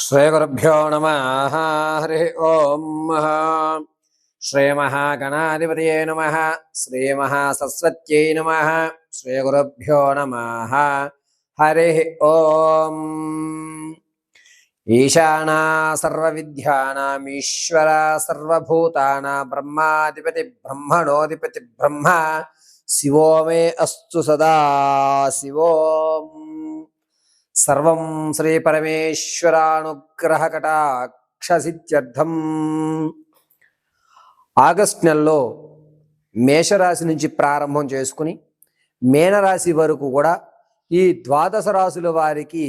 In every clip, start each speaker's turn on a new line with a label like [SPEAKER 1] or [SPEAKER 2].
[SPEAKER 1] శ్రీగురుభ్యో నమ హరి ఓం శ్రీమహాగణాధిపతయే నమ శ్రీమహాసరస్వత్యై నమ శ్రీగురుభ్యో నమ హరి ఓం ఈశానా సర్వవిద్యానామీశ్వర సర్వభూతానా బ్రహ్మాధిపతి బ్రహ్మణోధిపతి బ్రహ్మ శివో మే అస్సు సదా శివోం సర్వం శ్రీ పరమేశ్వరానుగ్రహ కటాక్షసిత్యర్థం ఆగస్ట్ నెలలో మేషరాశి నుంచి ప్రారంభం చేసుకుని మేనరాశి వరకు కూడా ఈ ద్వాదశ రాశుల వారికి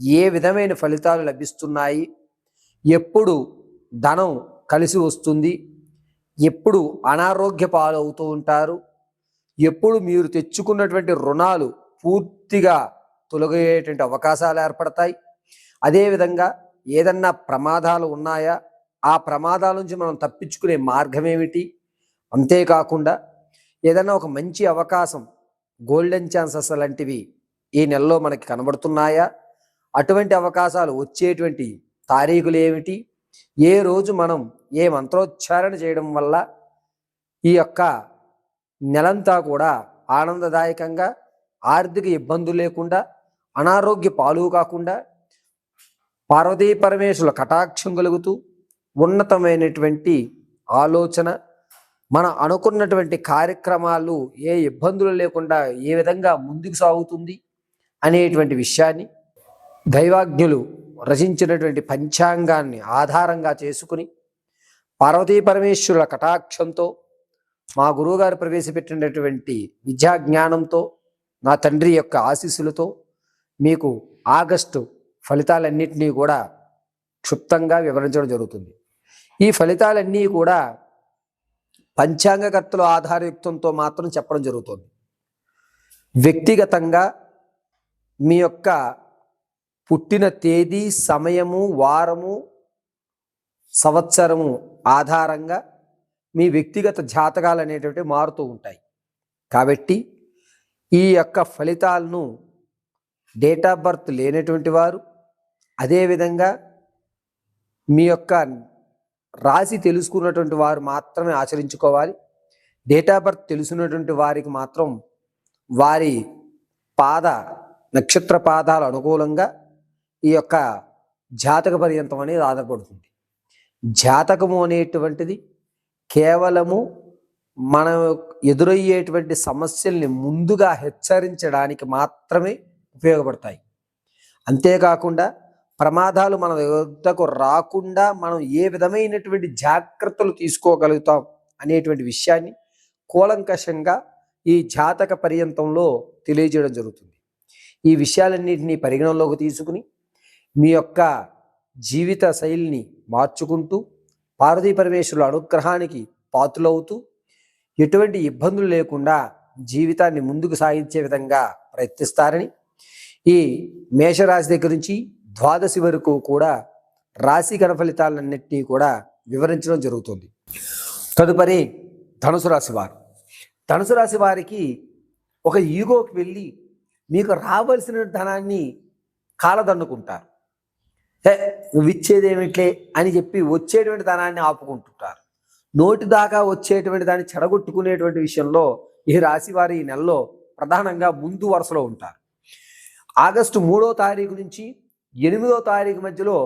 [SPEAKER 1] ఏ విధమైన ఫలితాలు లభిస్తున్నాయి? ఎప్పుడు ధనం కలిసి వస్తుంది? ఎప్పుడు అనారోగ్య పాలవుతూ ఉంటారు? ఎప్పుడు మీరు తెచ్చుకున్నటువంటి రుణాలు పూర్తిగా తొలగేటువంటి అవకాశాలు ఏర్పడతాయి. అదేవిధంగా ఏదన్నా ప్రమాదాలు ఉన్నాయా? ఆ ప్రమాదాల నుంచి మనం తప్పించుకునే మార్గం ఏమిటి అంతేకాకుండా ఏదైనా ఒక మంచి అవకాశం గోల్డెన్ ఛాన్సెస్ లాంటివి ఈ నెలలో మనకి కనబడుతున్నాయా? అటువంటి అవకాశాలు వచ్చేటువంటి తారీఖులు ఏమిటి? ఏ రోజు మనం ఏ మంత్రోచ్చారణ చేయడం వల్ల ఈ యొక్క నెలంతా కూడా ఆనందదాయకంగా ఆర్థిక ఇబ్బందులు లేకుండా అనారోగ్య పాలు కాకుండా పార్వతీ పరమేశ్వరుల కటాక్షం కలుగుతూ ఉన్నతమైనటువంటి ఆలోచన మన అనుకున్నటువంటి కార్యక్రమాలు ఏ ఇబ్బందులు లేకుండా ఏ విధంగా ముందుకు సాగుతుంది అనేటువంటి విషయాన్ని దైవాజ్ఞులు రచించినటువంటి పంచాంగాన్ని ఆధారంగా చేసుకుని పార్వతీ పరమేశ్వరుల కటాక్షంతో మా గురువుగారు ప్రవేశపెట్టినటువంటి విద్యా జ్ఞానంతో నా తండ్రి యొక్క ఆశీస్సులతో మీకు ఆగస్టు ఫలితాలన్నింటినీ కూడా క్షుప్తంగా వివరించడం జరుగుతుంది. ఈ ఫలితాలన్నీ కూడా పంచాంగకర్తల ఆధారయుక్తంతో మాత్రం చెప్పడం జరుగుతుంది. వ్యక్తిగతంగా మీ యొక్క పుట్టిన తేదీ సమయము వారము సంవత్సరము ఆధారంగా మీ వ్యక్తిగత జాతకాలు అనేటువంటి మారుతూ ఉంటాయి. కాబట్టి ఈ యొక్క ఫలితాలను డేట్ ఆఫ్ బర్త్ లేనటువంటి వారు అదేవిధంగా మీ యొక్క రాశి తెలుసుకున్నటువంటి వారు మాత్రమే ఆచరించుకోవాలి. డేట్ ఆఫ్ బర్త్ తెలుసున్నటువంటి వారికి మాత్రం వారి పాద నక్షత్ర పాదాలు అనుకూలంగా ఈ యొక్క జాతక పర్యంతం అనేది ఆధారపడుతుంది. జాతకము అనేటువంటిది కేవలము మనం ఎదురయ్యేటువంటి సమస్యల్ని ముందుగా హెచ్చరించడానికి మాత్రమే ఉపయోగపడతాయి. అంతేకాకుండా ప్రమాదాలు మన వద్దకు రాకుండా మనం ఏ విధమైనటువంటి జాగ్రత్తలు తీసుకోగలుగుతాం అనేటువంటి విషయాన్ని కూలంకషంగా ఈ జాతక పర్యంతంలో తెలియజేయడం జరుగుతుంది. ఈ విషయాలన్నింటినీ పరిగణనలోకి తీసుకుని మీ యొక్క జీవిత శైలిని మార్చుకుంటూ పార్వతీ పరమేశ్వరుల అనుగ్రహానికి పాతులవుతూ ఎటువంటి ఇబ్బందులు లేకుండా జీవితాన్ని ముందుకు సాగించే విధంగా ప్రయత్నిస్తారని ఈ మేషరాశి దగ్గర నుంచి ద్వాదశి వరకు కూడా రాశి గణఫలితాలన్నింటినీ కూడా వివరించడం జరుగుతుంది. తదుపరి ధనుసు రాశి వారు. ధనుసు రాశి వారికి ఒక ఈగోకి వెళ్ళి మీకు రావలసిన ధనాన్ని కాలదన్నుకుంటారు. హే నువ్వు ఇచ్చేదేమిట్లే అని చెప్పి వచ్చేటువంటి ధనాన్ని ఆపుకుంటుంటారు. నోటి దాకా వచ్చేటువంటి దాన్ని చెడగొట్టుకునేటువంటి విషయంలో ఈ రాశి వారి ఈ నెలలో ప్రధానంగా ముందు వరుసలో ఉంటారు. ఆగస్టు మూడో తారీఖు నుంచి ఎనిమిదో తారీఖు మధ్యలో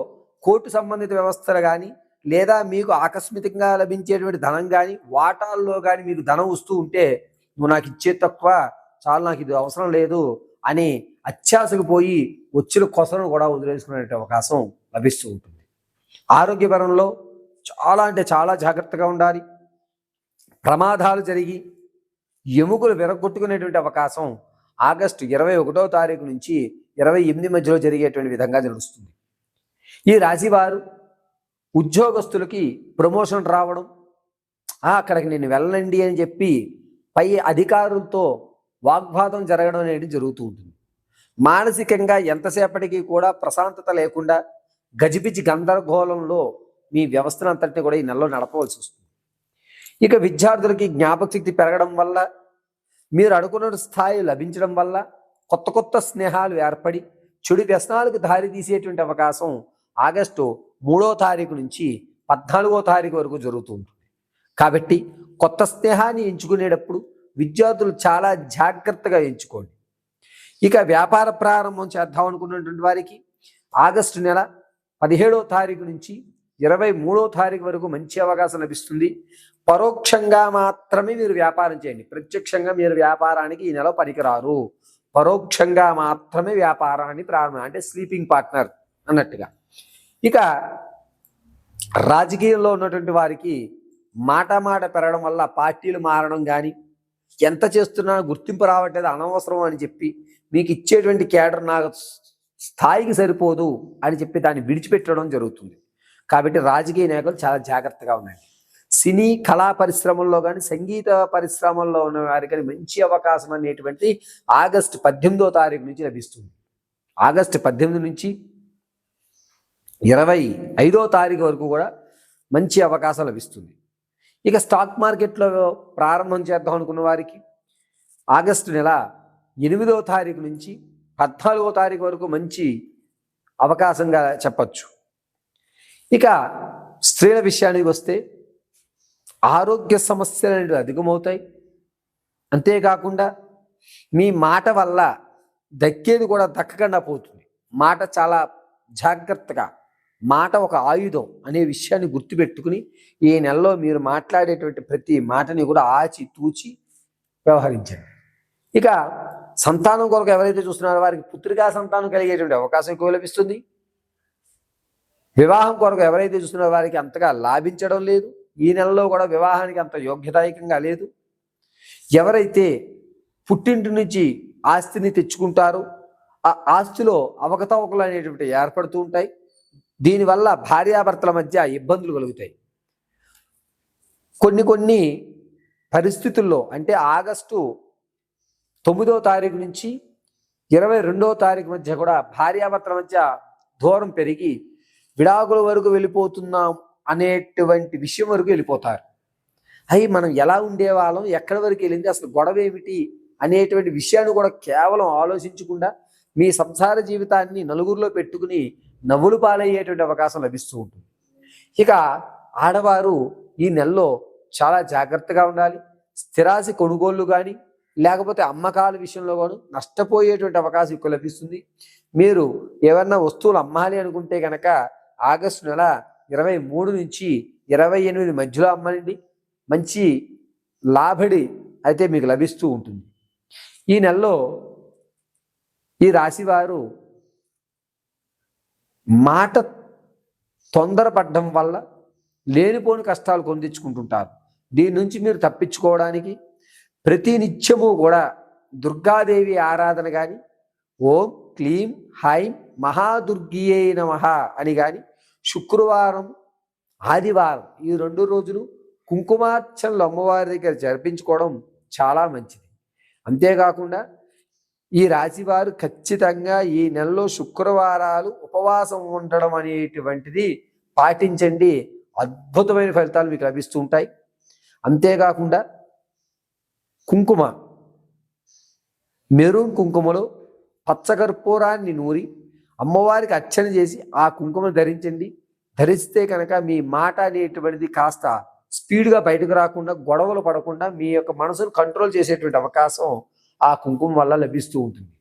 [SPEAKER 1] కోర్టు సంబంధిత వ్యవస్థలు కానీ లేదా మీకు ఆకస్మికంగా లభించేటువంటి ధనం కానీ వాటాల్లో కానీ మీకు ధనం వస్తూ ఉంటే నువ్వు నాకు ఇచ్చే తక్కువ చాలు నాకు ఇది అవసరం లేదు అని అత్యాశకు పోయి వచ్చిన కొసను కూడా వదిలేసుకునే అవకాశం లభిస్తూ ఉంటుంది. ఆరోగ్యపరంలో చాలా అంటే చాలా జాగ్రత్తగా ఉండాలి. ప్రమాదాలు జరిగి ఎముకలు విరగొట్టుకునేటువంటి అవకాశం ఆగస్టు ఇరవై ఒకటో తారీఖు నుంచి ఇరవై ఎనిమిది మధ్యలో జరిగేటువంటి విధంగా నడుస్తుంది. ఈ రాశివారు ఉద్యోగస్తులకి ప్రమోషన్ రావడం అక్కడికి నేను వెళ్ళండి అని చెప్పి పై అధికారులతో వాగ్వాదం జరగడం అనేది జరుగుతూ ఉంటుంది. మానసికంగా ఎంతసేపటికి కూడా ప్రశాంతత లేకుండా గజిబిజి గందరగోళంలో మీ వ్యవస్థను అంతటిని కూడా ఈ నెలలో నడపవలసి వస్తుంది. ఇక విద్యార్థులకి జ్ఞాపక శక్తి పెరగడం వల్ల మీరు అనుకున్న స్థాయి లభించడం వల్ల కొత్త కొత్త స్నేహాలు ఏర్పడి చెడు వ్యసనాలకు దారి తీసేటువంటి అవకాశం ఆగస్టు మూడో తారీఖు నుంచి పద్నాలుగో తారీఖు వరకు జరుగుతుంది. కాబట్టి కొత్త స్నేహాన్ని ఎంచుకునేటప్పుడు విద్యార్థులు చాలా జాగ్రత్తగా ఎంచుకోండి. ఇక వ్యాపార ప్రారంభం చేద్దాం అనుకున్నటువంటి వారికి ఆగస్టు నెల పదిహేడో తారీఖు నుంచి ఇరవై మూడో తారీఖు వరకు మంచి అవకాశం లభిస్తుంది. పరోక్షంగా మాత్రమే మీరు వ్యాపారం చేయండి. ప్రత్యక్షంగా మీరు వ్యాపారానికి ఈ నెల పనికిరారు. పరోక్షంగా మాత్రమే వ్యాపారాన్ని ప్రారంభం అంటే స్లీపింగ్ పార్ట్నర్ అన్నట్టుగా. ఇక రాజకీయంలో ఉన్నటువంటి వారికి మాట మాట పెరగడం వల్ల పార్టీలు మారడం కానీ ఎంత చేస్తున్నా గుర్తింపు రావట్లేదు అనవసరం అని చెప్పి మీకు ఇచ్చేటువంటి కేడర్ నాకు స్థాయికి సరిపోదు అని చెప్పి దాన్ని విడిచిపెట్టడం జరుగుతుంది. కాబట్టి రాజకీయ నాయకులు చాలా జాగ్రత్తగా ఉండండి సినీ కళా పరిశ్రమల్లో కానీ సంగీత పరిశ్రమల్లో ఉన్న వారికి కానీ మంచి అవకాశం అనేటువంటి ఆగస్టు పద్దెనిమిదో తారీఖు నుంచి లభిస్తుంది. ఆగస్టు పద్దెనిమిది నుంచి ఇరవై ఐదో తారీఖు వరకు కూడా మంచి అవకాశం లభిస్తుంది. ఇక స్టాక్ మార్కెట్లో ప్రారంభం చేద్దాం అనుకున్న వారికి ఆగస్టు నెల ఎనిమిదో తారీఖు నుంచి పద్నాలుగో తారీఖు వరకు మంచి అవకాశంగా చెప్పచ్చు. ఇక స్త్రీల విషయానికి వస్తే ఆరోగ్య సమస్యలు అనేవి అధికమవుతాయి. అంతేకాకుండా మీ మాట వల్ల దక్కేది కూడా దక్కకుండా పోతుంది. మాట చాలా జాగ్రత్తగా మాట ఒక ఆయుధం అనే విషయాన్ని గుర్తుపెట్టుకుని ఈ నెలలో మీరు మాట్లాడేటువంటి ప్రతి మాటని కూడా ఆచి తూచి వ్యవహరించండి. ఇక సంతానం కొరకు ఎవరైతే చూస్తున్నారో వారికి పుత్రికా సంతానం కలిగేటువంటి అవకాశం ఎక్కువ లభిస్తుంది. వివాహం కొరకు ఎవరైతే చూస్తున్నారో వారికి అంతగా లాభించడం లేదు. ఈ నెలలో కూడా వివాహానికి అంత యోగ్యదాయకంగా లేదు. ఎవరైతే పుట్టింటి నుంచి ఆస్తిని తెచ్చుకుంటారో ఆ ఆస్తిలో అవకతవకలు అనేటువంటి ఏర్పడుతూ ఉంటాయి. దీనివల్ల భార్యాభర్తల మధ్య ఇబ్బందులు కలుగుతాయి. కొన్ని కొన్ని పరిస్థితుల్లో అంటే ఆగస్టు తొమ్మిదో తారీఖు నుంచి ఇరవై రెండో తారీఖు మధ్య కూడా భార్యాభర్తల మధ్య దూరం పెరిగి విడాకుల వరకు వెళ్ళిపోతున్నాం అనేటువంటి విషయం వరకు వెళ్ళిపోతారు. అయి మనం ఎలా ఉండేవాళ్ళం ఎక్కడి వరకు వెళ్ళింది అసలు గొడవ ఏమిటి అనేటువంటి విషయాన్ని కూడా కేవలం ఆలోచించకుండా మీ సంసార జీవితాన్ని నలుగురిలో పెట్టుకుని నవ్వులు పాలయ్యేటువంటి అవకాశం లభిస్తూ ఉంటుంది. ఇక ఆడవారు ఈ నెలలో చాలా జాగ్రత్తగా ఉండాలి. స్థిరాసి కొనుగోళ్ళు కానీ లేకపోతే అమ్మకాల విషయంలో కూడా నష్టపోయేటువంటి అవకాశం ఎక్కువ లభిస్తుంది. మీరు ఏమన్నా వస్తువులు అమ్మాలి అనుకుంటే కనుక ఆగస్టు నెల ఇరవై మూడు నుంచి ఇరవై ఎనిమిది మధ్యలో అమ్మండి. మంచి లాభడి అయితే మీకు లభిస్తూ ఉంటుంది. ఈ నెలలో ఈ రాశివారు మాట తొందరపడడం వల్ల లేనిపోని కష్టాలు కొందించుకుంటుంటారు. దీని నుంచి మీరు తప్పించుకోవడానికి ప్రతి నిత్యము కూడా దుర్గాదేవి ఆరాధన కానీ ఓం క్లీం హైం మహాదుర్గియే నమ అని కానీ శుక్రవారం ఆదివారం ఈ రెండు రోజులు కుంకుమార్చనలు అమ్మవారి దగ్గర జరిపించుకోవడం చాలా మంచిది. అంతేకాకుండా ఈ రాశివారు ఖచ్చితంగా ఈ నెలలో శుక్రవారాలు ఉపవాసం ఉండడం అనేటువంటిది పాటించండి. అద్భుతమైన ఫలితాలు మీకు లభిస్తూ ఉంటాయి. అంతేకాకుండా కుంకుమ మెరూన్ కుంకుమలో పచ్చకర్పూరాన్ని నూరి అమ్మవారికి అర్చన చేసి ఆ కుంకుమ ధరించండి. ధరిస్తే కనుక మీ మాట అనేటువంటిది కాస్త స్పీడ్గా బయటకు రాకుండా గొడవలు పడకుండా మీ యొక్క మనసును కంట్రోల్ చేసేటువంటి అవకాశం ఆ కుంకుమ వల్ల లభిస్తూ ఉంటుంది.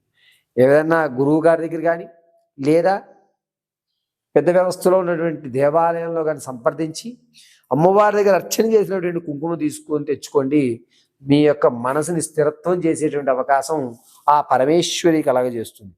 [SPEAKER 1] ఏదైనా గురువు గారి దగ్గర కానీ లేదా పెద్ద వ్యవస్థలో ఉన్నటువంటి దేవాలయంలో కానీ సంప్రదించి అమ్మవారి దగ్గర అర్చన చేసినటువంటి కుంకుమ తీసుకొని తెచ్చుకోండి. మీ యొక్క మనసుని స్థిరత్వం చేసేటువంటి అవకాశం ఆ పరమేశ్వరి కలగజేస్తుంది.